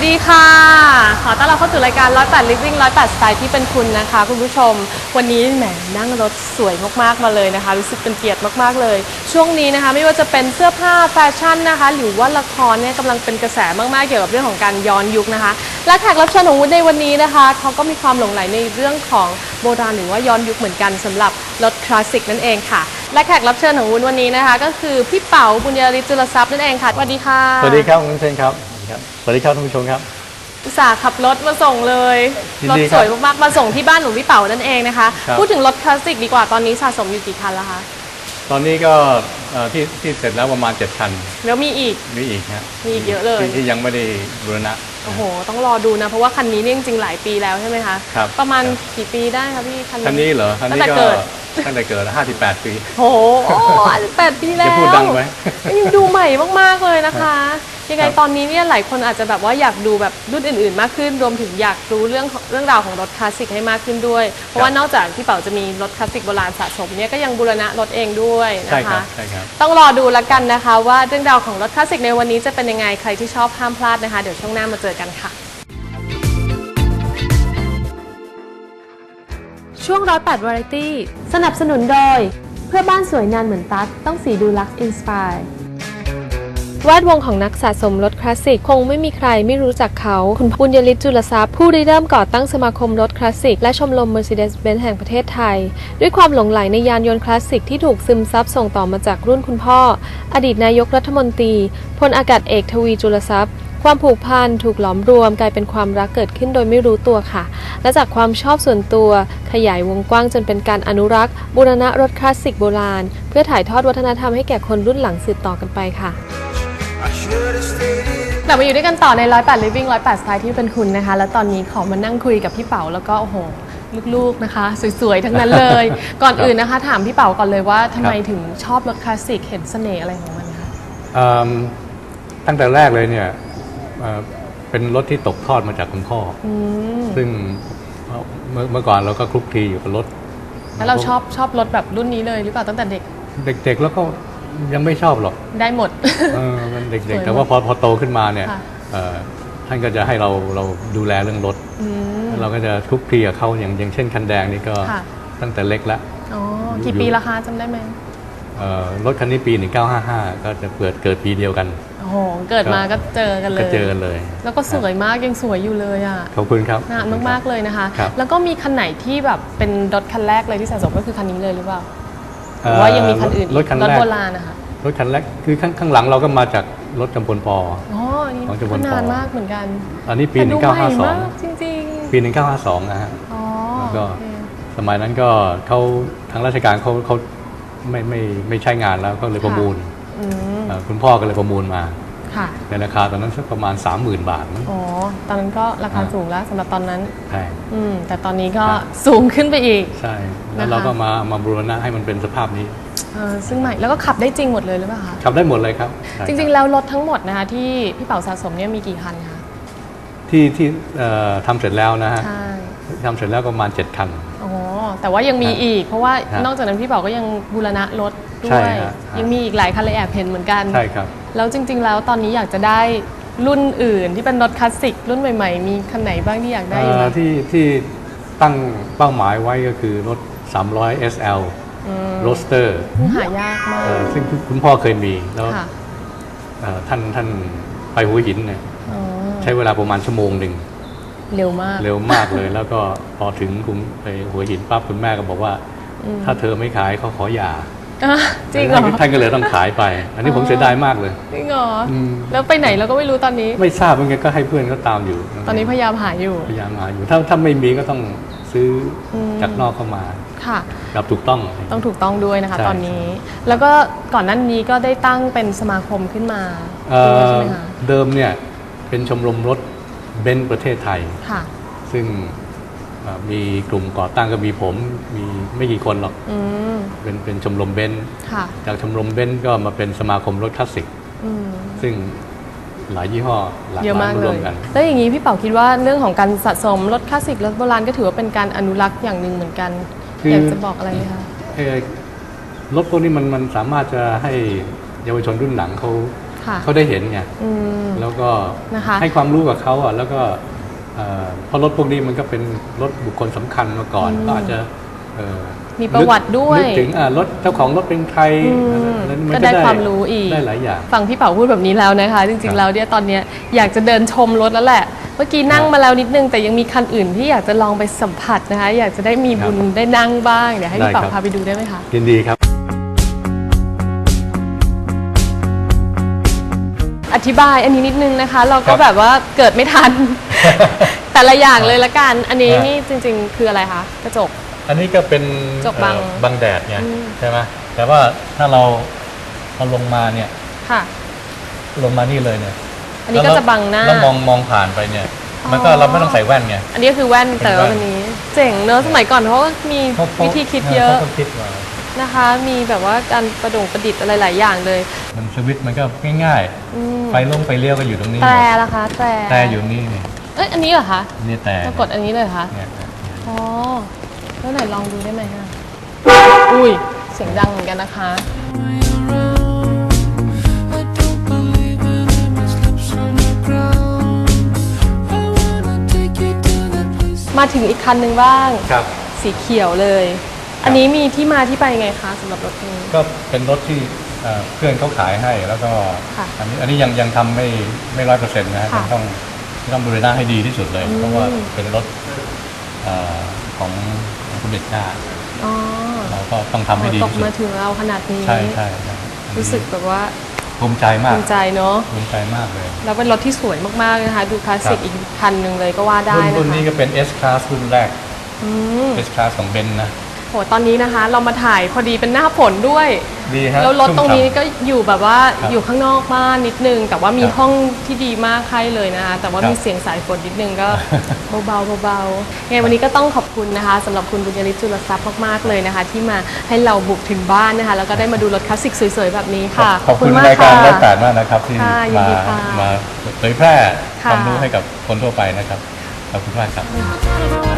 วัสดีค่ะ ขอต้อนรับเข้าสู่รายการ 108 Living 108 Style ที่เป็นคุณนะคะ คุณผู้ชม วันนี้แหมนั่งรถสวยมากๆมาเลยนะคะ รู้สึกเป็นเกียรติมากๆเลย ช่วงนี้นะคะไม่ว่าจะเป็นเสื้อผ้าแฟชั่นนะคะ หรือว่าละครเนี่ยกำลังเป็นกระแสมากๆเกี่ยวกับเรื่องของการย้อนยุคนะคะ และแขกรับเชิญของวุ้นในวันนี้นะคะเขาก็มีความหลงใหลในเรื่องของโบราณหรือว่าย้อนยุคเหมือนกันสำหรับรถคลาสสิกนั่นเองค่ะ และแขกรับเชิญของวุ้นวันนี้นะคะ ก็คือพี่เป๋าบุญยริศจุลทรัพย์นั่นเองค่ะสวัสดีค่ะสวัสดีครับคุณเชนครับ ครับสวัสดีครับท่านผู้ชมครับ อุตส่าห์ขับรถมาส่งเลย ยินรถดีสครับวยมากๆ มาส่งที่บ้านของพี่เป๋านั่นเองนะคะ ครับ พูดถึงรถคลาสสิกดีกว่าตอนนี้สะสมอยู่กี่คันแล้วคะตอนนี้ก็เอ่อที่ที่เสร็จแล้วประมาณ7คันแล้วมีอีก มีอีกฮะมีอีกเยอะเลย ที่ที่ยังไม่ได้บูรณะ โอ้โห ต้องรอดูนะ เพราะว่าคันนี้เนี่ยจริงๆหลายปีแล้วใช่ไหมคะ ครับประมาณครับ กี่ปีได้คะพี่คันนี้คันนี้เหรอคันตั้งนี้แต่ก็เกิดตั้งแต่เกิด58 ปี โอ้โหโอ้แปดปีแล้วจะพูดดังไหม ยังดูใหม่มากๆเลยนะคะ ยังไงครับตอนนี้เนี่ยหลายคนอาจจะแบบว่าอยากดูแบบรุ่นอื่นๆ มากขึ้น รวมถึงอยากรู้เรื่องของเรื่องราวของรถคลาสสิกให้มากขึ้นด้วย เพราะว่านอกจากพี่เป๋าจะมีรถคลาสสิกโบราณสะสมเนี่ยก็ยังบูรณะรถเองด้วยใช่นะครัคะ บใช่ครับ ต้องรอดูแล้วกันนะคะ ว่าเรื่องราวของรถคลาสสิกในวันนี้จะเป็นยังไงใครที่ชอบห้ามพลาดนะคะ เดี๋ยวช่วงหน้ามาเจอกันค่ะ ช่วงร้อยแปดวาไรตี้สนับสนุนโดย เพื่อบ้านสวยนานเหมือนตั๊กต้องสีดูลักซ์อินสปาย แวดวงของนักสะสมรถคลาสสิกคงไม่มีใครไม่รู้จักเขา คุณบุญยฤทธิ์จุลทรัพย์ผู้ริเริ่มก่อตั้งสมาคมรถคลาสสิกและชมรม Mercedes-Benz แห่งประเทศไทย ด้วยความหลงไหลในยานยนต์คลาสสิกที่ถูกซึมซับส่งต่อมาจากรุ่นคุณพ่อ อดีตนายกรัฐมนตรีพลอากาศเอกทวีจุลทรัพย์ความผูกพันถูกหลอมรวมกลายเป็นความรักเกิดขึ้นโดยไม่รู้ตัวค่ะ และจากความชอบส่วนตัวขยายวงกว้างจนเป็นการอนุรักษ์บูรณะรถคลาสสิกโบราณ เพื่อถ่ายทอดวัฒนธรรมให้แก่คนรุ่นหลังสืบต่อกันไปค่ะ กลับมาอยู่ด้วยกันต่อใน 108 Living 108 Style ที่เป็นคุณนะคะ แล้วตอนนี้ขอมานั่งคุยกับพี่เป๋าแล้วก็โอ้โหลูกๆนะคะ สวยๆ ทั้งนั้นเลย ก่อนอื่นนะคะ ถามพี่เป๋าก่อนเลยว่าทำไมถึงชอบรถคลาสสิกเห็นเสน่ห์อะไรของมันคะเอิ่มตั้งแต่แรกเลยเนี่ยเอ่อเป็นรถที่ตกทอดมาจากคุณพ่อออืมซึ่งเอ่อเมื่อเมื่อก่อนเราก็คลุกคลีอยู่กับรถแล้วเราชอบชอบรถแบบรุ่นนี้เลยหรือเปล่าตั้งแต่เด็ก เด็กๆแล้วก็ ยังไม่ชอบหรอกได้หมดเออมันสเด็วยกมากๆ แต่ว่าพอพอโตขึ้นมาเนี่ยค่ะเอ่อท่านก็จะให้เราเราดูแลเรื่องรถอืมเราก็จะคลุกคลีกับเขาอย่างอย่างเช่นคันแดงนี่ก็ค่ะตั้งแต่เล็กแล้วอ๋อกี่ปีละคะจำได้ไหมเอ่อรถคันนี้ปี 1955 ก็จะเปิดเกิดปีเดียวกันโอ้โหเกิดมาก็เจอกันเลยก็เจอกันเลย แล้วก็สวยมากยังสวยอยู่เลยอะขอบคุณครับนานมากๆเลยนะคะครับแล้วก็มีคันไหนที่แบบเป็นรถคันแรกเลยที่สะสมก็คือคันนี้เลยหรือเปล่าหเอ่รืออ ว่ายังมีคันอื่นรถคันแรกโบราณนะคะรถคันแรกคือข้างข้างหลังเราก็มาจากรถจำพลปออ๋ออันนี้ของจำพก็ลนานปอมากเหมือนกัน อันนี้ปีแต่ดูใหม่มาก1952จริงปี 1952 นะฮะๆอ๋อแล้วก็โอเคสมัยนั้นก็เขาทางราชการเขาเขาไม่ไม่ไม่ใช้งานแล้วก็เลยประมูลอืมเอ่อคุณพ่อก็เลยประมูลมา ค่ะ ในราคาตอนนั้นสักประมาณ 30,000 บาทมั้ง อ๋อ ตอนนั้นก็ราคาอ่า สูงแล้วสำหรับตอนนั้น แพง อืม แต่ตอนนี้ก็ครับ สูงขึ้นไปอีก ใช่ แล้วนะคะเราก็มามาบูรณะให้มันเป็นสภาพนี้เออซึ่งใหม่แล้วก็ขับได้จริงหมดเลยหรือเปล่าคะ ขับได้หมดเลยครับใช่จริงๆคบแล้วรถทั้งหมดนะคะที่พี่เป๋าสะสมเนี่ยมีกี่คันคะ ที่ที่เอ่อทำเสร็จแล้วนะฮะใช่ ทำเสร็จแล้วก็ประมาณ 7 คัน อ๋อ แต่ว่ายังมีครับอีก เพราะว่าครับนอกจากนั้นพี่เป๋าก็ยังบูรณะรถด้ใช่วยฮะยังมีอีกหลายคันเลยแอบเห็นเหมือนกันใช่ครับแล้วจริง ๆ แล้วตอนนี้อยากจะได้รุ่นอื่นที่เป็นรถคลาสสิกรุ่นใหม่ๆ มีคันไหนบ้างที่อยากได้อยู่เอ่ไหมอที่ที่ตั้งเป้าหมายไว้ก็คือรถ 300 SL อืมโรสเตอร์หายากมากซึ่งคุณคุณพ่อเคยมีแล้วค่ะเอ่อท่านท่านไปหัวหินเนี่ยอ๋อใช้เวลาประมาณชั่วโมงหนึ่ง เร็วมาก เร็วมากเลย แล้วก็พอถึงคุณไปหัวหินปั๊บคุณแม่ก็บอกว่าอืมถ้าเธอไม่ขายเขาขอหย่าอะจริงเหรอท่านท่านก็เลยต้องขายไป อันนี้ผมเสียดายมากเลยจริงเหรออมแล้วไปไหนเราก็ไม่รู้ตอนนี้ ไม่ทราบเหมือนกันก็ให้เพื่อนเขาตามอยู่ ตอนนี้พยายามหาอยู่พยายามหาอยู่ถ้าถ้าไม่มีก็ต้องซื้ออมจากนอกเข้ามาค่ะแบบถูกต้องต้องถูกต้องด้วยนะคะใช่ตอนนี้ แล้วก็ก่อนหนั้นนี้ก็ได้ตั้งเป็นสมาคมขึ้นมาเอ่ด้วยอใช่ไหมคะเดิมเนี่ยเป็นชมรมรถ เบนซ์ประเทศไทย ค่ะ ซึ่งเอ่อมีกลุ่มก่อตั้งก็มีผม มีไม่กี่คนหรอก อืม เป็นเป็นชมรมเบนซ์ค่ะ จากชมรมเบนซ์ก็มาเป็นสมาคมรถคลาสสิก อืม ซึ่งหลายยี่ห้อหลากเยอะหลายมากมารเลวยมกัน แล้วอย่างนี้พี่เป๋าคิดว่าเรื่องของการสะสมรถคลาสสิกรถโบราณก็ถือว่าเป็นการอนุรักษ์อย่างหนึ่งเหมือนกัน คือออยากจะบอกอะไรไหมคะ เอ่อรถพวกนี้มันมันสามารถจะให้เยาวชนรุ่นหลังเขา ค่ะเขาได้เห็นไงอืม แล้วก็นะคะ ให้ความรู้กับเขาอะแล้วก็เอ่อเพราะรถพวกนี้มันก็เป็นรถบุคคลสำคัญมาก่อนอืมก็อาจจะเอ่อมีประวัติด้วย นึกถึงอ่ารถเจ้าของรถเป็นใครอืมแล้วนก็ได้ความรู้อีก ได้หลายอย่าง ฟังพี่เป๋าพูดแบบนี้แล้วนะคะจครัริงบๆแล้วเนี่ยตอนเนี้ยอยากจะเดินชมรถแล้วแหละ เมื่อกี้นั่งครับมาแล้วนิดนึง แต่ยังมีคันอื่นที่อยากจะลองไปสัมผัสนะคะ อยากจะได้มีบุญครับได้นั่งบ้างเดี๋ยวให้พี่ได้เป๋าครับ พาไปดูได้ไหมคะ ยินดีครับ อธิบายอันนี้นิดนึงนะคะ เราครัก็บแบบว่าเกิดไม่ทัน แต่ละอย่างเลยละกัน อันนี้ครับนี่จริง ๆ คืออะไรคะกระจก อันนี้ก็เป็นจกบัง เอ่อบังแดดไงอืมใช่ไหมแต่ว่าถ้าเราเราลงมาเนี่ยค่ะ ลงมานี่เลยเนี่ยอันนี้ก็จะบังหน้า แล้วมองมองผ่านไปเนี่ยอ๋อมันก็เราไม่ต้องใส่แว่นไง อันนี้ก็คือแว่นแต่ว่าเป็นแว่น วันนี้ เจ๋งเนอะสมัยก่อนเขาก็มีเขาเขาวิธีคิดเยอะขาก็คิดว่า นะคะ มีแบบว่าการประดงประดิษฐ์อะไรหลายอย่างเลยมันสวิตช์มันก็ง่ายอืมๆไฟลงไฟเลี้ยวก็อยู่ตรงนี้แตรหมดล่ะคะแตรแต่อยู่นี่นี่เอ้ยอันนี้เหรอคะนี่แต่เรากดอันนี้เลยเหรอคะเนี่ยอ๋อแล้วไหนลองดูได้ไหมคะอุ้ยเสียงดังเหมือนกันนะคะ I don't believe in image lips on the ground. I wanna take you to that place. มาถึงอีกคันหนึ่งบ้าง ครับ สีเขียวเลย อันนี้มีที่มาที่ไปไงคะสำหรับรถคันนี้ ก็เป็นรถที่เอ่อเพื่อนเขาขายให้แล้วก็ค่ะอันนี้อันนี้ยังยังทำไม่ไม่ร้อยเปอร์เซ็นต์นะฮะค่ะยังต้องต้องบูรณะให้ดีที่สุดเลย อืม เพราะว่าเป็นรถเอ่อของคุณเด็กชาติอ๋อเราก็ต้องทำให้ดีตกที่สุดมาถึงเราขนาดนี้ ใช่ใช่ใช่รู้สึกแบบว่าภูมิใจมากภูมิใจเนาะภูมิใจมากเลย แล้วเป็นรถที่สวยมากๆนะคะ ดูคลาสสิกครับ อีกคันหนึ่งเลยก็ว่าได้รุ่นนะรุ่นนี้คะก็เป็น S Class รุ่นแรก อืม S Class ของเบนนะ โหตอนนี้นะคะ เรามาถ่ายพอดีเป็นหน้าฝนด้วย ดีฮะแล้วรถตรงนี้ชุ่มฉ่ ก็อยู่แบบว่าครับอยู่ข้างนอกบ้านนิดนึง แต่ว่ามีครับห้องที่ดีมากให้เลยนะคะ แต่ว่าครับมีเสียงสายฝนนิดนึงก็ เบาๆเบาๆยังไงวันนี้ก็ต้องขอบคุณนะคะสำหรับคุณบุญยริศจุลทรัพย์มากๆเลยนะคะ ที่มาให้เราบุกถึงบ้านนะคะ แล้วก็ได้มาดูรถคลาสสิกสวยๆแบบนี้ำค่ะขอบคุณมรายการค่ะได้การมากนะครับ ที่ค่ะยินมาดีค่ะมาเผยแพร่ค่ะ ความรู้ให้กับคนทั่วไปนะครับขอบคุณมากครับ I don't wanna